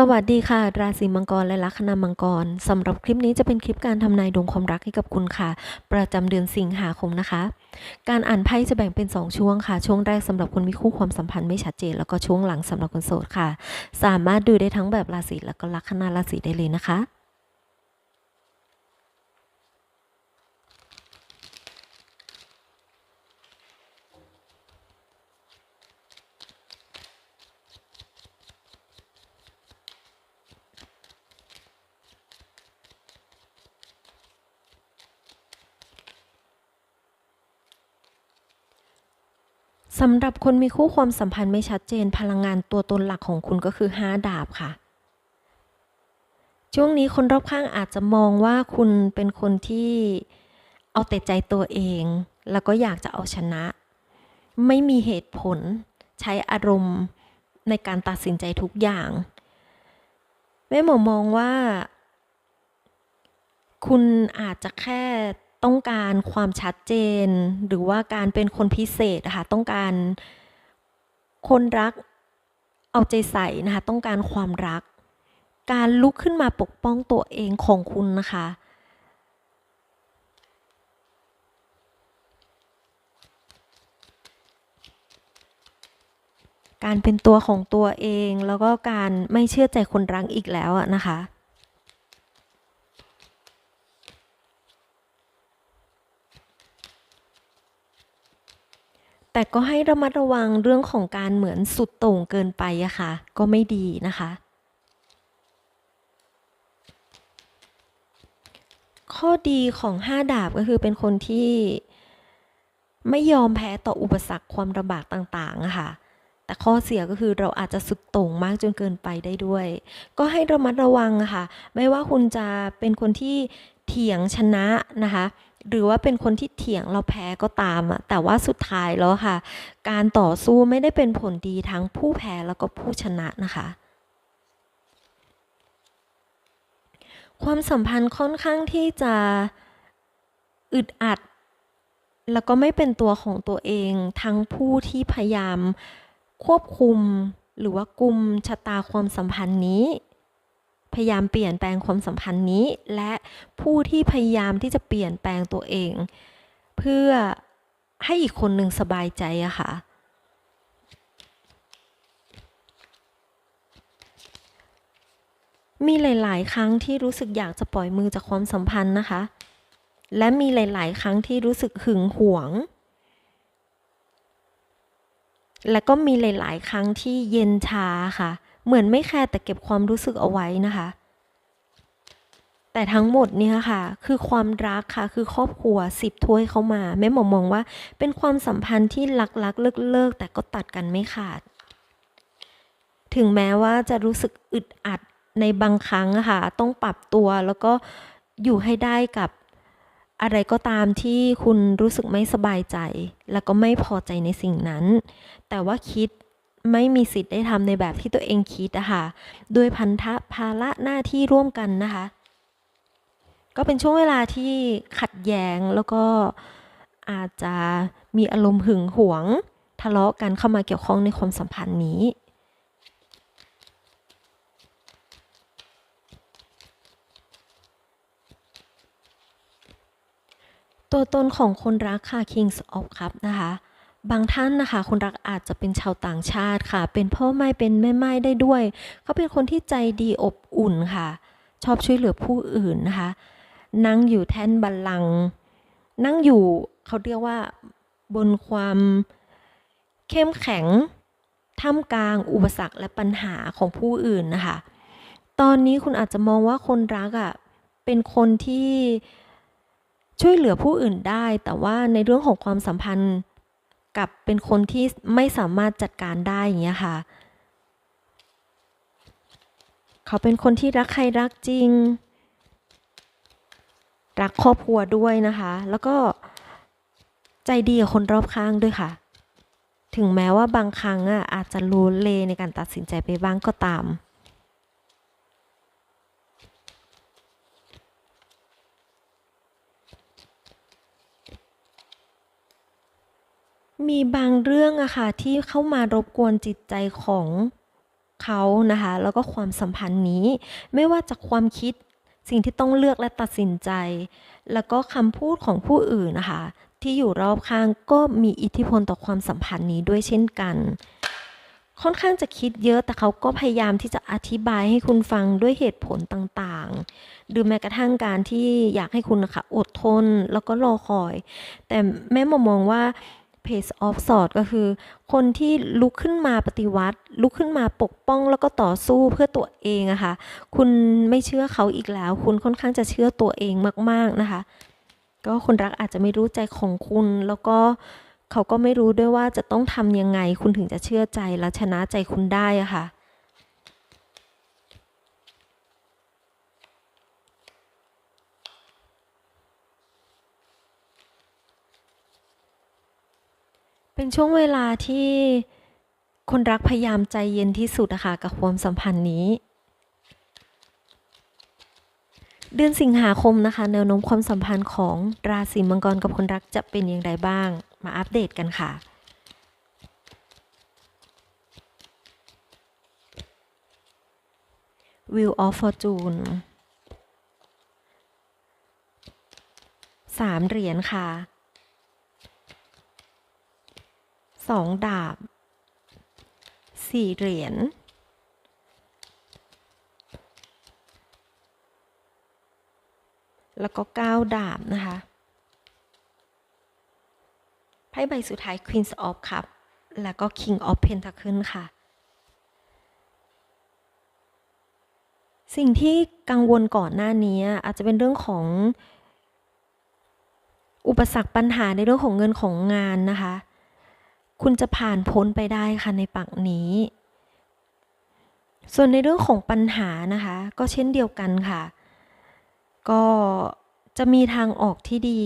สวัสดีค่ะ ราศีมังกรและลัคนามังกรสำหรับคลิปนี้จะเป็นคลิปการทำนายดวงความรักให้กับคุณค่ะ ประจำเดือนสิงหาคมนะคะ การอ่านไพ่จะแบ่งเป็น 2 ช่วงค่ะ ช่วงแรกสำหรับคนมีคู่ความสัมพันธ์ไม่ชัดเจน แล้วก็ช่วงหลังสำหรับคนโสดค่ะ สามารถดูได้ทั้งแบบราศีแล้วก็ลัคนาราศีได้เลยนะคะ สำหรับคนมีคู่ความสัมพันธ์ไม่ชัดเจนพลังงานตัวตนหลักของคุณก็คือ5ดาบค่ะ ช่วงนี้คนรอบข้างอาจจะมองว่าคุณเป็นคนที่เอาแต่ใจตัวเอง แล้วก็อยากจะเอาชนะ ไม่มีเหตุผลใช้อารมณ์ในการตัดสินใจทุกอย่างแม่หมอมองว่า คุณอาจจะแค่ ต้องการความชัดเจน หรือว่าการเป็นคนพิเศษนะคะต้องการคนรักเอาใจใส่นะคะต้องการความรัก การลุกขึ้นมาปกป้องตัวเองของคุณนะคะการเป็นตัวของตัวเองแล้วก็การไม่เชื่อใจคนรักอีกแล้วนะคะ แต่ก็ให้ระมัดระวังเรื่องของการเหมือนสุดโต่งเกินไปอะค่ะ ก็ไม่ดีนะคะ ข้อดีของ5ดาบก็คือเป็นคนที่ไม่ยอมแพ้ต่ออุปสรรคความลำบากต่างๆอะค่ะแต่ข้อเสียก็คือเราอาจจะสุดโต่งมากจนเกินไปได้ด้วย ก็ให้ระมัดระวังะค่ะ ไม่ว่าคุณจะเป็นคนที่เถียงชนะนะคะ หรือว่าเป็นคนที่เถียงเราแพ้ก็ตามอะแต่ว่าสุดท้ายแล้วค่ะ การต่อสู้ไม่ได้เป็นผลดีทั้งผู้แพ้แล้วก็ผู้ชนะนะคะความสัมพันธ์ค่อนข้างที่จะอึดอัด แล้วก็ไม่เป็นตัวของตัวเอง ทั้งผู้ที่พยายามควบคุมหรือว่ากุมชะตาความสัมพันธ์นี้ พยายามเปลี่ยนแปลงความสัมพันธ์นี้ และผู้ที่พยายามที่จะเปลี่ยนแปลงตัวเอง เพื่อให้อีกคนหนึ่งสบายใจอะค่ะมีหลาย ๆ ครั้งที่รู้สึกอยากจะปล่อยมือจากความสัมพันธ์นะคะ และมีหลาย ๆ ครั้งที่รู้สึกหึงหวง และก็มีหลาย ๆ ครั้งที่เย็นชาค่ะ เหมือนไม่แคร์แต่เก็บความรู้สึกเอาไว้นะคะ แต่ทั้งหมดเนี่ยค่ะ คือความรักค่ะ คือครอบครัวสิบถ้วยเข้ามา แม่หมอมองว่า เป็นความสัมพันธ์ที่รักรักเลิกเลิกๆแต่ก็ตัดกันไม่ขาด ถึงแม้ว่าจะรู้สึกอึดอัดในบางครั้งค่ะ ต้องปรับตัวแล้วก็อยู่ให้ได้กับอะไรก็ตามที่คุณรู้สึกไม่สบายใจ แล้วก็ไม่พอใจในสิ่งนั้น แต่ว่าคิด ไม่มีสิทธิ์ได้ทำในแบบที่ตัวเองคิดอะคะด้วยพันธะภาระหน้าที่ร่วมกันนะคะ ก็เป็นช่วงเวลาที่ขัดแย้งแล้วก็อาจจะมีอารมณ์หึงหวง ทะเลาะกันเข้ามาเกี่ยวข้องในความสัมพันธ์นี้ตัวตนของคนรักค่ะ Kings of Cup นะคะ บางท่านนะคะ คนรักอาจจะเป็นชาวต่างชาติค่ะ เป็นพ่อไม้เป็นแม่ไม้ได้ด้วย เขาเป็นคนที่ใจดีอบอุ่นค่ะ ชอบช่วยเหลือผู้อื่นนะคะ นั่งอยู่แท่นบัลลังก์นั่งอยู่เขาเรียกว่าบนความเข้มแข็งท่ามกลางอุปสรรคและปัญหาของผู้อื่นนะคะ ตอนนี้คุณอาจจะมองว่าคนรักอะ่ะเป็นคนที่ช่วยเหลือผู้อื่นได้ แต่ว่าในเรื่องของความสัมพันธ์ กับเป็นคนที่ไม่สามารถจัดการได้อย่างเงี้ยค่ะ เขาเป็นคนที่รักใครรักจริง รักครอบครัวด้วยนะคะ แล้วก็ใจดีกับคนรอบข้างด้วยค่ะ ถึงแม้ว่าบางครั้งอะอาจจะรู้เลในการตัดสินใจไปบ้างก็ตาม มีบางเรื่องอะค่ะที่เข้ามารบกวนจิตใจของเขานะคะ แล้วก็ความสัมพันธ์นี้ ไม่ว่าจากความคิดสิ่งที่ต้องเลือกและตัดสินใจ แล้วก็คำพูดของผู้อื่นนะคะ ที่อยู่รอบข้างก็มีอิทธิพลต่อความสัมพันธ์นี้ด้วยเช่นกัน ค่อนข้างจะคิดเยอะแต่เขาก็พยายามที่จะอธิบายให้คุณฟังด้วยเหตุผลต่างๆ หรือแม้กระทั่งการที่อยากให้คุณนะคะอดทนแล้วก็รอคอย แต่แม่มองมองว่า pace of sword ก็คือ คนที่ลุกขึ้นมาปฏิวัติ ลุกขึ้นมาปกป้องแล้วก็ต่อสู้เพื่อตัวเองอะค่ะ คุณไม่เชื่อเขาอีกแล้ว คุณค่อนข้างจะเชื่อตัวเองมาก ๆ นะคะ ก็คนรักอาจจะไม่รู้ใจของคุณ แล้วก็เขาก็ไม่รู้ด้วยว่าจะต้องทำยังไง คุณถึงจะเชื่อใจและชนะใจคุณได้อะค่ะ เป็นช่วงเวลาที่คนรักพยายามใจเย็นที่สุดอะคะกับความสัมพันธ์นี้ เดือนสิงหาคมนะคะ แนวโน้มความสัมพันธ์ของราศีมังกรกับคนรักจะเป็นอย่างไรบ้าง มาอัปเดตกันค่ะ Wheel of Fortune สามเหรียญค่ะ สองดาบสี่เหรียญแล้วก็เก้าดาบนะคะไพ่ใบสุดท้าย Queen of Cup แล้วก็ King of Pentacle ค่ะ สิ่งที่กังวลก่อนหน้านี้อาจจะเป็นเรื่องของอุปสรรคปัญหาในเรื่องของเงินของงานนะคะ คุณจะผ่านพ้นไปได้ค่ะในปักนี้ ส่วนในเรื่องของปัญหานะคะ ก็เช่นเดียวกันค่ะ ก็จะมีทางออกที่ดี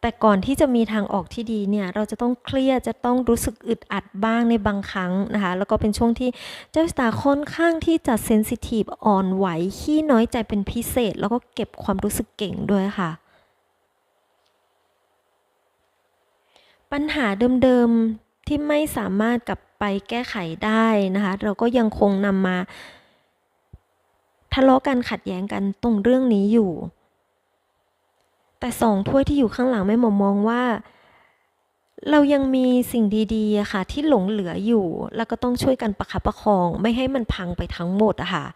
แต่ก่อนที่จะมีทางออกที่ดีเนี่ย เราจะต้องเครียด จะต้องรู้สึกอึดอัดบ้างในบางครั้งนะคะ แล้วก็เป็นช่วงที่เจ้าชะตาค่อนข้างที่จะเซนซิทีฟอ่อนไหวขี้น้อยใจเป็นพิเศษ แล้วก็เก็บความรู้สึกเก่งด้วยค่ะ ปัญหาเดิมๆที่ไม่สามารถกลับไปแก้ไขได้นะคะ เราก็ยังคงนำมาทะเลาะกันขัดแย้งกันตรงเรื่องนี้อยู่ แต่สองถ้วยที่อยู่ข้างหลังไม่มองมองว่า เรายังมีสิ่งดีๆอะค่ะที่หลงเหลืออยู่ แล้วก็ต้องช่วยกันประคับประคอง ไม่ให้มันพังไปทั้งหมดอะค่ะ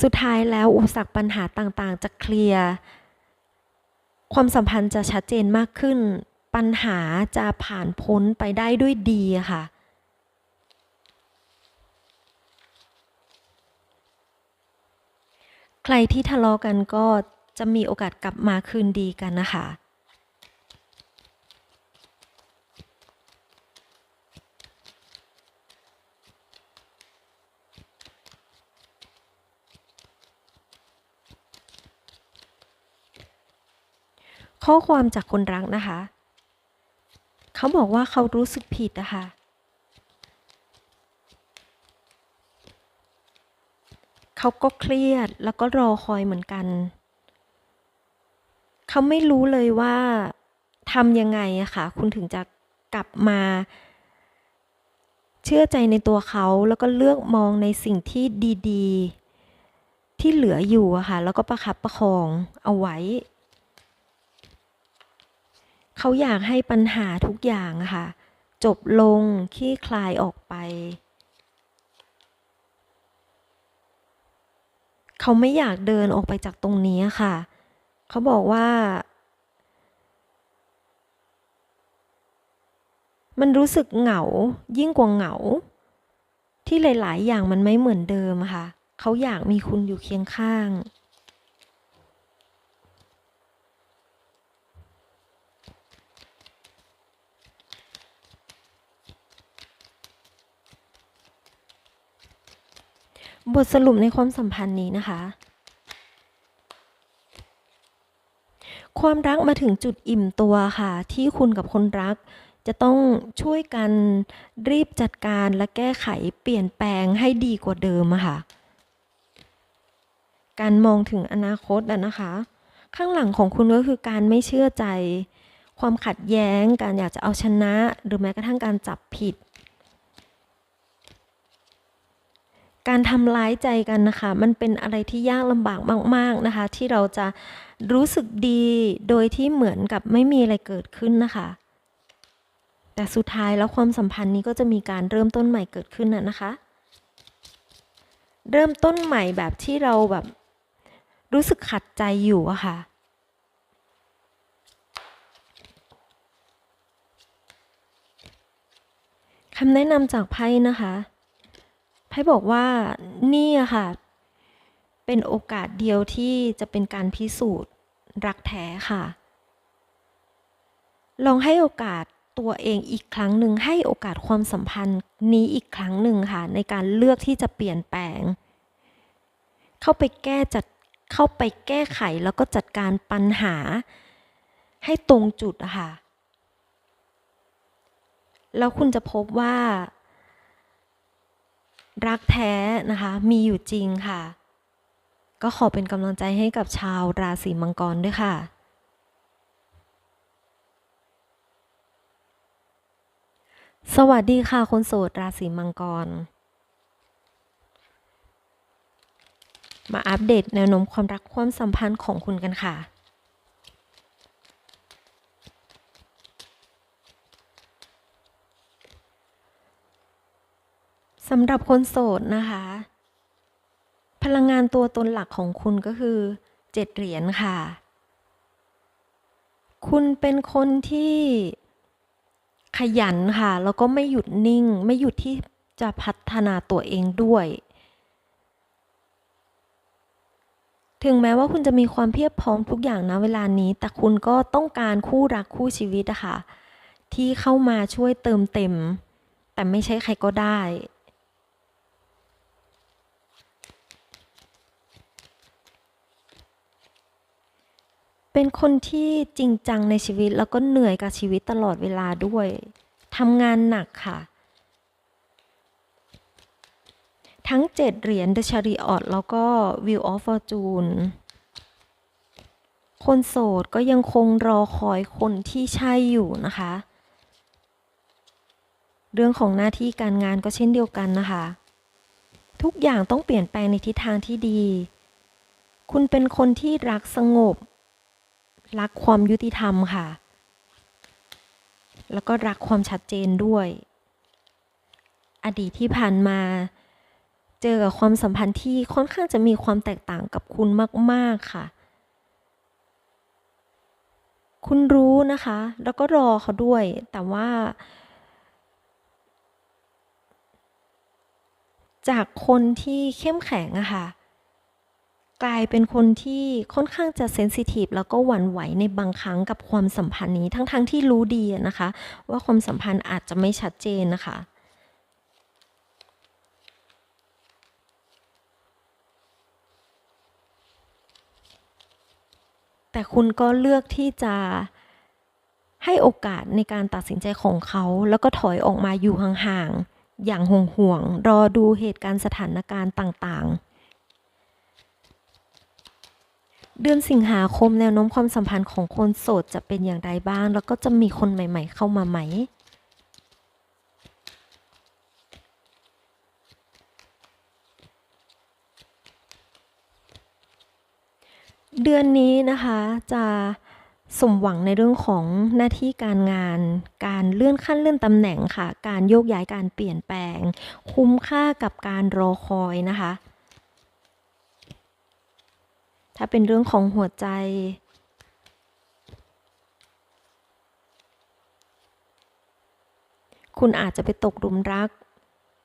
สุดท้ายแล้วอุปสรรคปัญหาต่างๆ จะเคลียร์ ความสัมพันธ์จะชัดเจนมากขึ้น ปัญหาจะผ่านพ้นไปได้ด้วยดีค่ะ ใครที่ทะเลาะกันก็จะมีโอกาสกลับมาคืนดีกันนะคะ ข้อความจากคนรักนะคะ เขาบอกว่าเขารู้สึกผิดนะคะเขาก็เครียดแล้วก็รอคอยเหมือนกัน เขาไม่รู้เลยว่าทำยังไงอะค่ะ คุณถึงจะกลับมา เชื่อใจในตัวเขาแล้วก็เลือกมองในสิ่งที่ดี ๆ ที่เหลืออยู่อะค่ะ แล้วก็ประคับประคองเอาไว้ เขาอยากให้ปัญหาทุกอย่างค่ะ จบลงคลี่คลายออกไป เขาไม่อยากเดินออกไปจากตรงนี้ค่ะ เขาบอกว่า มันรู้สึกเหงายิ่งกว่าเหงา ที่หลาย ๆ อย่างมันไม่เหมือนเดิมค่ะ เขาอยากมีคุณอยู่เคียงข้าง บทสรุปในความสัมพันธ์นี้นะคะ ความรักมาถึงจุดอิ่มตัวค่ะ ที่คุณกับคนรัก จะต้องช่วยกันรีบจัดการและแก้ไขเปลี่ยนแปลงให้ดีกว่าเดิมค่ะ การมองถึงอนาคตนะคะ ข้างหลังของคุณก็คือการไม่เชื่อใจ ความขัดแย้ง การอยากจะเอาชนะ หรือแม้กระทั่งการจับผิด การทำร้ายใจกันนะคะ มันเป็นอะไรที่ยากลำบากมาก ๆนะคะ ที่เราจะรู้สึกดีโดยที่เหมือนกับไม่มีอะไรเกิดขึ้นนะคะ แต่สุดท้ายแล้วความสัมพันธ์นี้ก็จะมีการเริ่มต้นใหม่เกิดขึ้นนะนะคะ เริ่มต้นใหม่แบบที่เราแบบรู้สึกขัดใจอยู่อะค่ะคำแนะนำจากไพ่นะคะ ไพ่บอกว่านี่ค่ะ เป็นโอกาสเดียวที่จะเป็นการพิสูจน์รักแท้ค่ะ ลองให้โอกาสตัวเองอีกครั้งหนึ่งให้โอกาสความสัมพันธ์นี้อีกครั้งหนึ่งค่ะ ในการเลือกที่จะเปลี่ยนแปลง เข้าไปแก้จัดเข้าไปแก้ไขแล้วก็จัดการปัญหา ให้ตรงจุดอะค่ะ แล้วคุณจะพบว่า รักแท้นะคะ มีอยู่จริงค่ะ ก็ขอเป็นกำลังใจให้กับชาวราศีมังกรด้วยค่ะ สวัสดีค่ะคนโสดราศีมังกร มาอัปเดตแนวโน้มความรักความสัมพันธ์ของคุณกันค่ะ สำหรับคนโสดนะคะ พลังงานตัวตนหลักของคุณก็คือเจ็ดเหรียญค่ะ คุณเป็นคนที่ขยันค่ะ แล้วก็ไม่หยุดนิ่ง ไม่หยุดที่จะพัฒนาตัวเองด้วย ถึงแม้ว่าคุณจะมีความเพียบพร้อมทุกอย่างนะเวลานี้ แต่คุณก็ต้องการคู่รักคู่ชีวิตอะค่ะ ที่เข้ามาช่วยเติมเต็ม แต่ไม่ใช่ใครก็ได้ เป็นคนที่จริงจังในชีวิตแล้วก็เหนื่อยกับชีวิตตลอดเวลาด้วยทำงานหนักค่ะ ทั้ง7เหรียญ The Chariot แล้วก็ Wheel of Fortune คนโสดก็ยังคงรอคอยคนที่ใช่อยู่นะคะ เรื่องของหน้าที่การงานก็เช่นเดียวกันนะคะ ทุกอย่างต้องเปลี่ยนแปลงในทิศทางที่ดี คุณเป็นคนที่รักสงบ รักความยุติธรรมค่ะ แล้วก็รักความชัดเจนด้วย อดีตที่ผ่านมาเจอกับความสัมพันธ์ที่ค่อนข้างจะมีความแตกต่างกับคุณมาก ๆ ค่ะ คุณรู้นะคะ แล้วก็รอเขาด้วย แต่ว่า จากคนที่เข้มแข็งอะค่ะ กลายเป็นคนที่ค่อนข้างจะเซนซิทีฟแล้วก็หวั่นไหวในบางครั้งกับความสัมพันธ์นี้ทั้งๆทที่รู้ดีนะคะ ว่าความสัมพันธ์อาจจะไม่ชัดเจนนะคะแต่คุณก็เลือกที่จะให้โอกาสในการตัดสินใจของเขา แล้วก็ถอยออกมาอยู่ห่างๆ อย่างห่วงๆ รอดูเหตุการณ์สถานการณ์ต่างๆ เดือนสิงหาคมแนวโน้มความสัมพันธ์ของคนโสดจะเป็นอย่างไรบ้าง แล้วก็จะมีคนใหม่ๆ เข้ามาไหม เดือนนี้นะคะจะสมหวังในเรื่องของหน้าที่การงาน การเลื่อนขั้นเลื่อนตำแหน่งค่ะ การโยกย้ายการเปลี่ยนแปลง คุ้มค่ากับการรอคอยนะคะ ถ้าเป็นเรื่องของหัวใจ คุณอาจจะไปตกหลุมรัก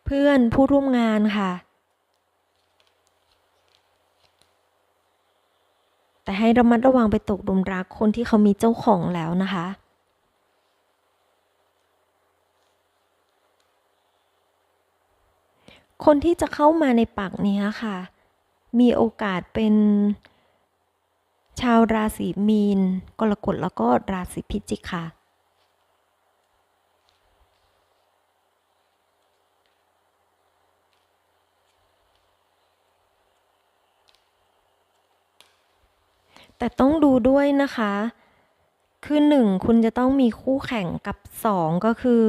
เพื่อนผู้ร่วมงานค่ะ แต่ให้ระมัดระวังไปตกหลุมรักคนที่เขามีเจ้าของแล้วนะคะคนที่จะเข้ามาในปักนี้ค่ะ มีโอกาสเป็น ชาวราศีมีน กรกฎแล้วก็ราศีพิจิกค่ะ แต่ต้องดูด้วยนะคะ คือหนึ่งคุณจะต้องมีคู่แข่งกับสองก็คือ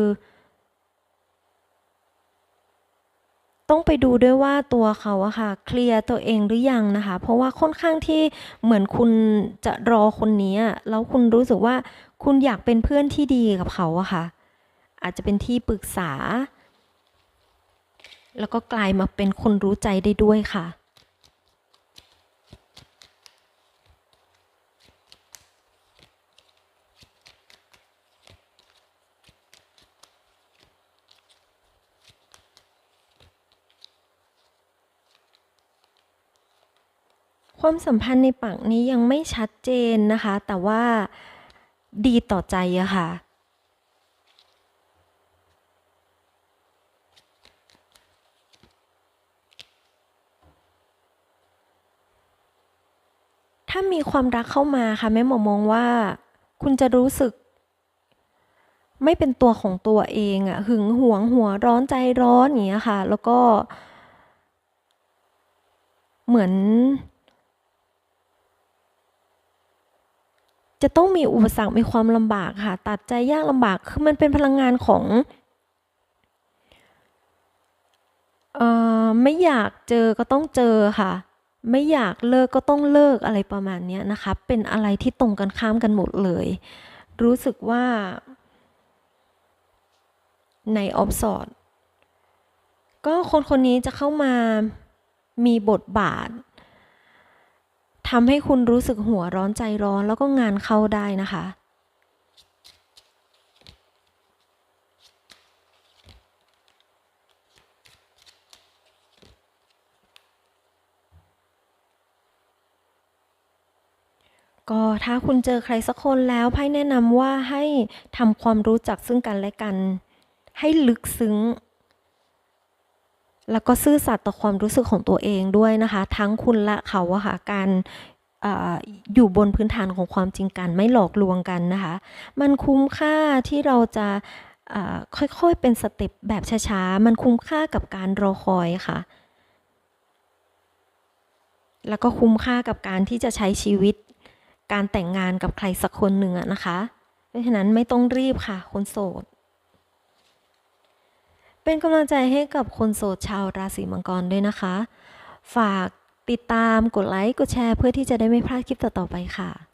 ต้องไปดูด้วยว่าตัวเขาอะค่ะเคลียร์ตัวเองหรือยังนะคะ เพราะว่าค่อนข้างที่เหมือนคุณจะรอคนนี้แล้วคุณรู้สึกว่าคุณอยากเป็นเพื่อนที่ดีกับเขาอะค่ะ อาจจะเป็นที่ปรึกษา แล้วก็กลายมาเป็นคนรู้ใจได้ด้วยค่ะ ความสัมพันธ์ในปักนี้ยังไม่ชัดเจนนะคะ แต่ว่าดีต่อใจอะค่ะ ถ้ามีความรักเข้ามาค่ะแม่หมอมองว่า คุณจะรู้สึก ไม่เป็นตัวของตัวเองอะหึงหวงหัวร้อนใจร้อนอย่างเงี้ยค่ะ แล้วก็ เหมือน จะต้องมีอุปสรรค มีความลำบากค่ะ ตัดใจยากลำบาก คือมันเป็นพลังงานของเอ่อไม่อยากเจอก็ต้องเจอค่ะ ไม่อยากเลิกก็ต้องเลิกอะไรประมาณนี้นะคะ เป็นอะไรที่ตรงกันข้ามกันหมดเลย รู้สึกว่าในออฟสอดก็คนคนนี้จะเข้ามามีบทบาท ทำให้คุณรู้สึกหัวร้อนใจร้อนแล้วก็งานเข้าได้นะคะ ก็ถ้าคุณเจอใครสักคนแล้วไพ่แนะนำว่าให้ทำความรู้จักซึ่งกันและกัน ให้ลึกซึ้ง แล้วก็ซื่อสัตย์ต่อความรู้สึกของตัวเองด้วยนะคะ ทั้งคุณและเขาอะค่ะการอยู่บนพื้นฐานของความจริงกันไม่หลอกลวงกันนะคะ มันคุ้มค่าที่เราจะค่อยๆเป็นสเต็ปแบบช้าๆ มันคุ้มค่ากับการรอคอยค่ะ แล้วก็คุ้มค่ากับการที่จะใช้ชีวิตการแต่งงานกับใครสักคนหนึ่งนะคะ เพราะฉะนั้นไม่ต้องรีบค่ะคนโสด เป็นกำลังใจให้กับคนโสดชาวราศีมังกรด้วยนะคะ ฝากติดตามกดไลค์กดแชร์เพื่อที่จะได้ไม่พลาดคลิปต่อๆไปค่ะ